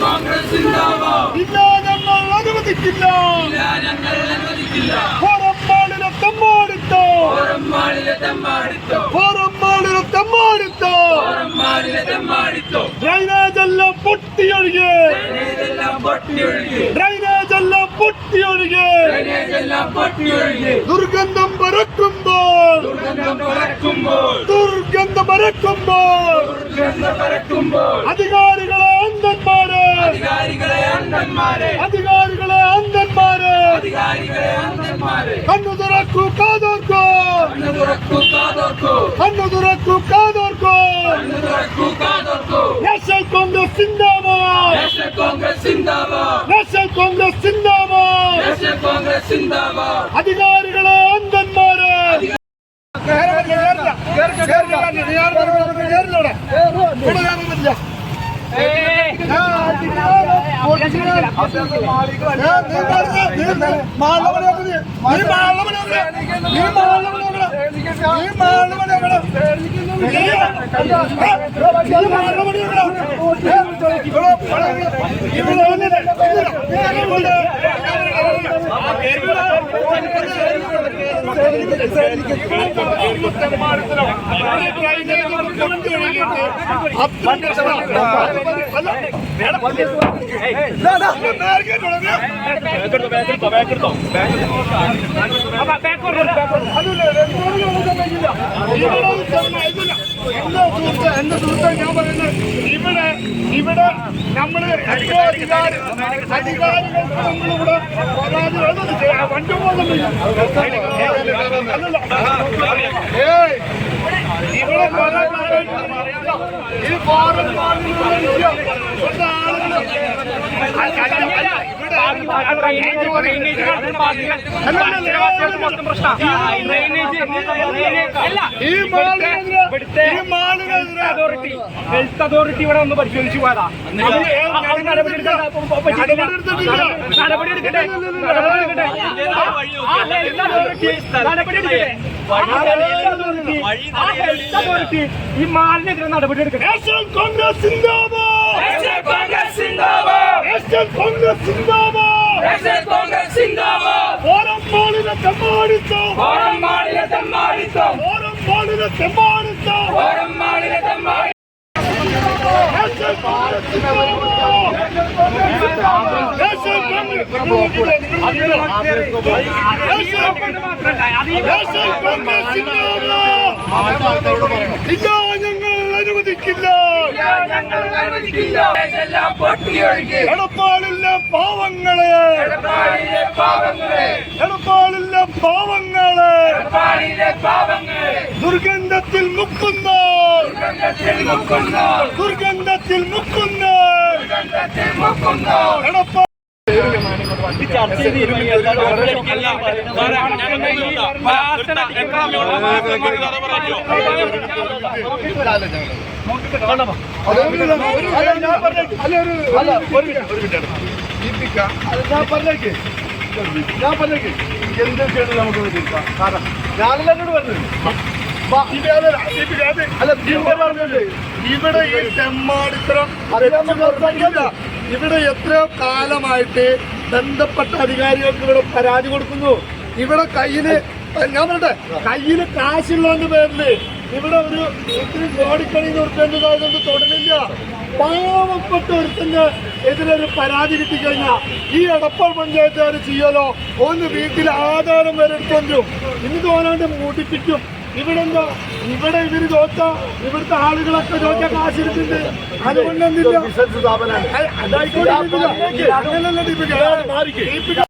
കോൺഗ്രസ് ഞങ്ങൾ അനുവദിക്കില്ല. അനുവദിക്കില്ല. പുറംപാടിലെ തമ്മാടിത്തോ. ഓരമ്മാളിലെ തെമ്മാടിത്തോ. പുറംപാടിലെ തെമ്മാടിത്തോ. ഓരമ്മാളിലെ തമ്മാടിത്തോ. ഡ്രൈനേജ് എല്ലാം പൊട്ടിയൊഴുകി. ഇതെല്ലാം പൊട്ടിയൊഴുകി. ഡ്രൈനേജ് എല്ലാം പൊട്ടിയൊഴുകി. എല്ലാം പൊട്ടിയൊഴുകി. ദുർഗന്ധം പരക്കുമ്പോൾ. ദുർഗന്ധം പരക്കുമ്പോൾ. ദുർഗന്ധം പരക്കുമ്പോൾ അധികാരികളെ അന്ധന്മാരെ അധികാരികളെ അന്ധന്മാരെ അധികാരികളെ അന്ധന്മാരെ കണ്ണു തുറക്കൂ കാതോർക്കോ. കണ്ണു തുറക്കൂ കാതോർക്കൂ. കണ്ണു തുറക്കൂ കാതോർക്കോ കണ്ണു തുറക്കൂ കാതോർക്കൂ നാഷണൽ കോൺഗ്രസ് സിന്ദാബാദ് നാഷണൽ കോൺഗ്രസ് സിന്ദാബാദ് നാഷണൽ കോൺഗ്രസ് സിന്ദാബാദ് നാഷണൽ കോൺഗ്രസ് സിന്ദാബാദ് അധികാരികളെ ഇവിടെ ഇവിടെ കാണാൻ പറ്റില്ല ഇവിടെ എന്റെ സുഹൃത്തെ ഞാൻ ഇവിടെ നമ്മൾ എത്രയോ അധികാരി അധികാരികൾക്ക് നമ്മളിവിടെ പരാതി വണ്ടി പോകുന്നില്ല ഇവിടെ ഈ ഫോറൻ ആളുകൾ ഈ ഈ ഹെൽത്ത് അതോറിറ്റി ഇവിടെ ഒന്ന് പരിശോധിച്ചു പോയതാ നടപടി നടപടി നടപടിയെടുക്കാൻ നടപടി നടപടിയെടുക്കട്ടെ. ആ ഹെൽത്ത് അതോറിറ്റി നടപടിയെടുക്കട്ടെ ആ കോൺഗ്രസ് സിന്ദാബാദ് നാഷണൽ കോൺഗ്രസ് സിന്ദാബാദ് നാഷണൽ കോൺഗ്രസ് സിന്ദാബാദ് ഓരം മാളിനെ തെമ്മാടിത്തോ ഓരമ്മാളിലെ തെമ്മാടിത്തോ ഓരം മാളിനെ തെമ്മാടിത്തോ ഓരമ്മാളിലെ തെമ്മാടി നാഷണൽ കോൺഗ്രസ് സിന്ദാബാദ് നാഷണൽ കോൺഗ്രസ് സിന്ദാബാദ് ഇല്ല ഞങ്ങൾ അനുവദിക്കില്ല ഞങ്ങൾ അനുവദിക്കില്ല എല്ലാം പൊട്ടിയൊഴുകി എടപ്പാളില്ല പാവങ്ങളെ. എടപ്പാളിലെ പാവങ്ങളെ. എടപ്പാളില്ല പാവങ്ങളെ. ദുർഗന്ധത്തിൽ മുക്കുന്ന ദുർഗന്ധത്തിൽ മുക്കുന്ന ദുർഗന്ധത്തിൽ ഞാൻ പറഞ്ഞേക്ക്. പറഞ്ഞേക്ക്. എന്തൊക്കെയാണ് നമുക്ക് വിധിക്കാം? കാരണം ഞാനല്ല എന്നോട് പറഞ്ഞത്. ഇവിടെ ഈ തെമ്മാടിത്തരം. ഇവിടെ എത്രയോ കാലമായിട്ട് ബന്ധപ്പെട്ട അധികാരികൾക്ക് ഇവിടെ പരാതി കൊടുക്കുന്നു. ഇവിടെ കയ്യിൽ ഞാൻ പറയട്ടെ കയ്യിൽ കാശുള്ളതിന്റെ പേരിൽ ഇവിടെ ഒരു ഇത്തിരി കോടിക്കണി നിർത്തേണ്ട കാര്യമൊന്നും തൊടലില്ല പാവപ്പെട്ട ഒരുത്തിന്റെ എതിരൊരു പരാതി കിട്ടിക്കഴിഞ്ഞാൽ ഈ എടപ്പാൾ പഞ്ചായത്തുകാർ ചെയ്യലോ? ഒന്ന് വീട്ടിൽ ആധാരം വരെ എടുത്തു ഇന്ന് തോന്നാണ്ട് മൂടിപ്പിക്കും. ഇവിടെ എന്താ ഇവിടെ ഇവർ ചോദിച്ച ഇവിടുത്തെ ആളുകളൊക്കെ ചോദിച്ച കാശെടുക്കുന്നുണ്ട് അതുകൊണ്ട് എന്തില്ല അതായിക്കോട്ടെ. ദീപിക